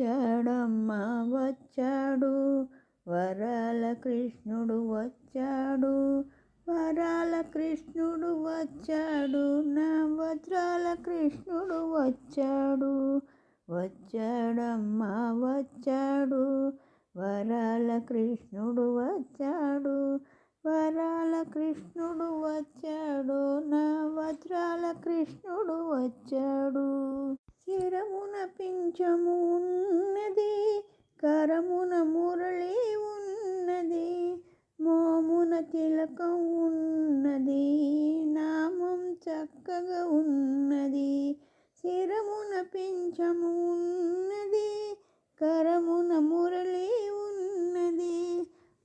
వచ్చాడమ్మా వచ్చాడు. వరాల కృష్ణుడు వచ్చాడు. వరాల కృష్ణుడు వచ్చాడు. నా వజ్రాల కృష్ణుడు వచ్చాడు. వచ్చాడమ్మా వచ్చాడు. వరాల కృష్ణుడు వచ్చాడు. వరాల కృష్ణుడు వచ్చాడు. నా వజ్రాల కృష్ణుడు వచ్చాడు. శిరమున పింఛము ఉన్నది కరమున మురళి ఉన్నది మోమున తిలకం ఉన్నది నామం చక్కగా ఉన్నది శిరమున పింఛము ఉన్నది కరమున మురళి ఉన్నది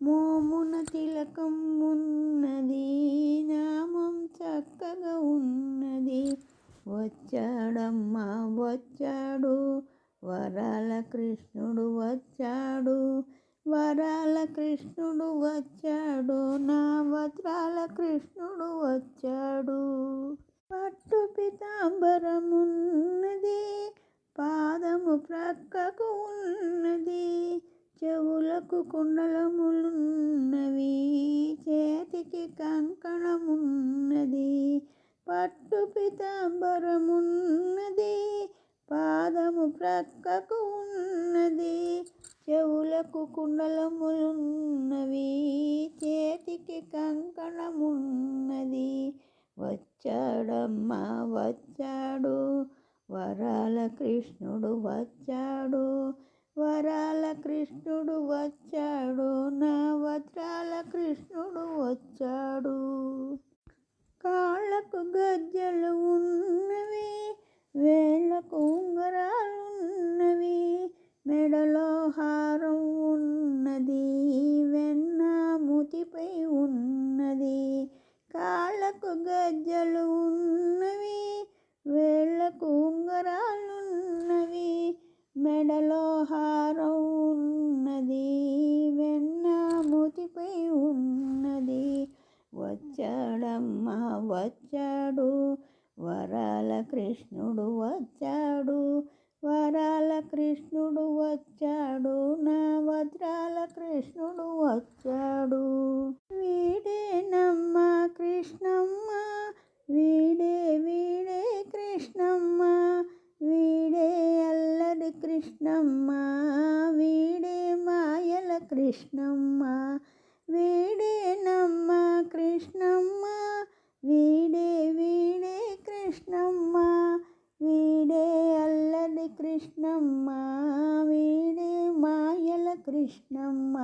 మోమున తిలకం ఉన్నది నామం చక్కగా ఉన్నది. వచ్చాడమ్మా వచ్చాడు వరాల కృష్ణుడు వచ్చాడు వరాల కృష్ణుడు వచ్చాడు నా వజ్రాల కృష్ణుడు వచ్చాడు. పట్టు పితాంబరమున్నది పాదము ప్రక్కకు ఉన్నది చెవులకు కుండలములున్నవి చేతికి కంకణమున్నది పట్టు పితాంబరమున్నది పాదము ప్రక్కకు ఉన్నది చెవులకు కుండలములున్నవి చేతికి కంకణమున్నది. వచ్చాడమ్మా వచ్చాడు. వరాల కృష్ణుడు వచ్చాడు. వరాల కృష్ణుడు వచ్చాడు. నా వజ్రాల కృష్ణుడు వచ్చాడు. వచ్చాడమ్మా వచ్చాడు. వరాల కృష్ణుడు వచ్చాడు. వరాల కృష్ణుడు వచ్చాడు. నా వజ్రాల కృష్ణుడు వచ్చాడు. వీడేనమ్మ కృష్ణమ్మ వీడే వీడే కృష్ణమ్మ వీడే అల్లరి కృష్ణమ్మ వీడే మాయల కృష్ణమ్మ వీ కృష్ణమ్మ వీడే వీడే కృష్ణమ్మ వీడే అల్లరి కృష్ణమ్మ వీడే మాయల కృష్ణమ్మ.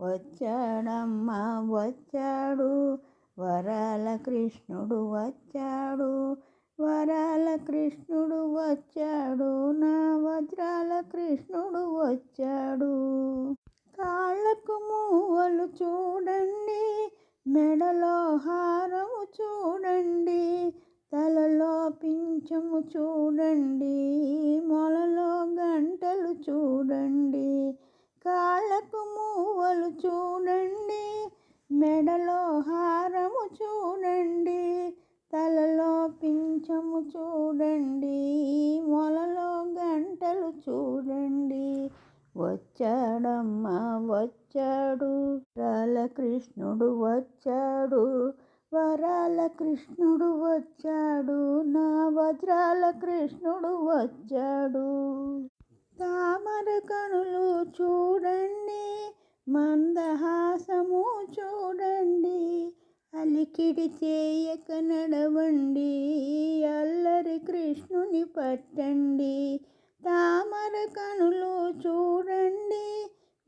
వచ్చాడమ్మ వచ్చాడు వరాల కృష్ణుడు వచ్చాడు వరాల కృష్ణుడు వచ్చాడు నా వజ్రాల కృష్ణుడు వచ్చాడు. కా మెడలో హారము చూడండి తలలో పింఛము చూడండి మొలలో గంటలు చూడండి కాళ్ళకు మూవలు చూడండి మెడలో హారము చూడండి తలలో పింఛము చూడండి వచ్చాడమ్మా వచ్చాడు. వరాల కృష్ణుడు వచ్చాడు. వరాల కృష్ణుడు వచ్చాడు. నా వజ్రాల కృష్ణుడు వచ్చాడు. తామర కనులు చూడండి మందహాసము చూడండి. అలికిడి చేయక నడవండి అల్లరి కృష్ణుని పట్టండి. తామర కనులు చూడండి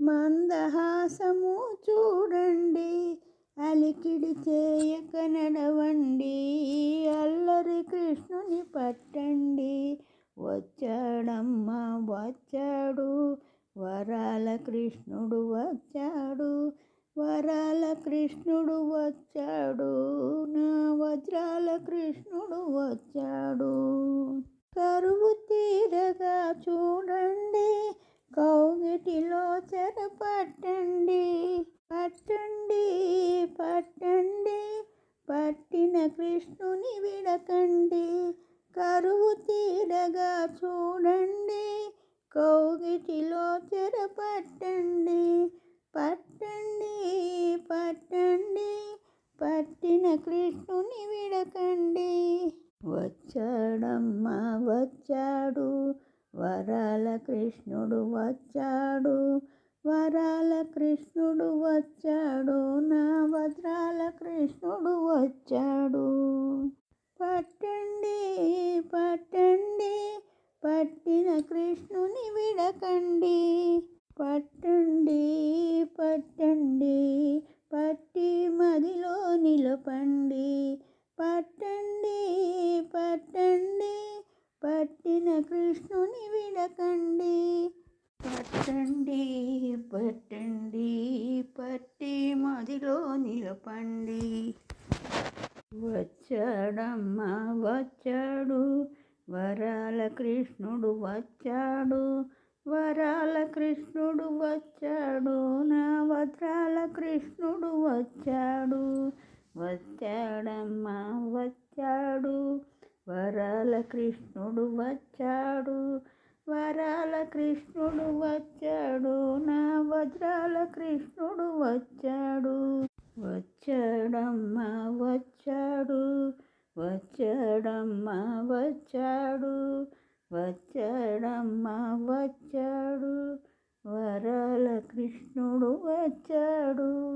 మందహాసము చూడండి అలికిడి చేయక నడవండి అల్లరి కృష్ణుని పట్టండి. వచ్చాడమ్మా వచ్చాడు వరాల కృష్ణుడు వచ్చాడు వరాల కృష్ణుడు వచ్చాడు నా వజ్రాల కృష్ణుడు వచ్చాడు. కరువు తీరగా చూడండి. కౌగిటిలో చెర పట్టండి పట్టండి. పట్టండి పట్టిన కృష్ణుని విడకండి. కరువు తీరగా చూడండి. కౌగిటిలో చెర పట్టండి పట్టండి పట్టండి. పట్టిన కృష్ణుని విడకండి. వచ్చాడమ్మా వచ్చాడు. వరాల కృష్ణుడు వచ్చాడు. వరాల కృష్ణుడు వచ్చాడు. నా భద్రాల కృష్ణుడు వచ్చాడు పట్టండి పట్టండి పట్టిన కృష్ణుని విడకండి పట్టండి పట్టండి పట్టి మదిలో నిలపండి పట్టండి పట్టండి పట్టిన కృష్ణుని విడకండి పట్టండి పట్టండి పట్టి మదిలో నిలపండి. వచ్చాడమ్మా వచ్చాడు. వరాల కృష్ణుడు వచ్చాడు. వరాల కృష్ణుడు వచ్చాడు. నా వజ్రాల కృష్ణుడు వచ్చాడు. వచ్చాడమ్మా వచ్చాడు. వరాల కృష్ణుడు వచ్చాడు. వరాల కృష్ణుడు వచ్చాడు. నా వజ్రాల కృష్ణుడు వచ్చాడు. వచ్చాడమ్మా వచ్చాడు. వచ్చాడమ్మా వచ్చాడు. వచ్చాడమ్మా వచ్చాడు. వరాల కృష్ణుడు వచ్చాడు.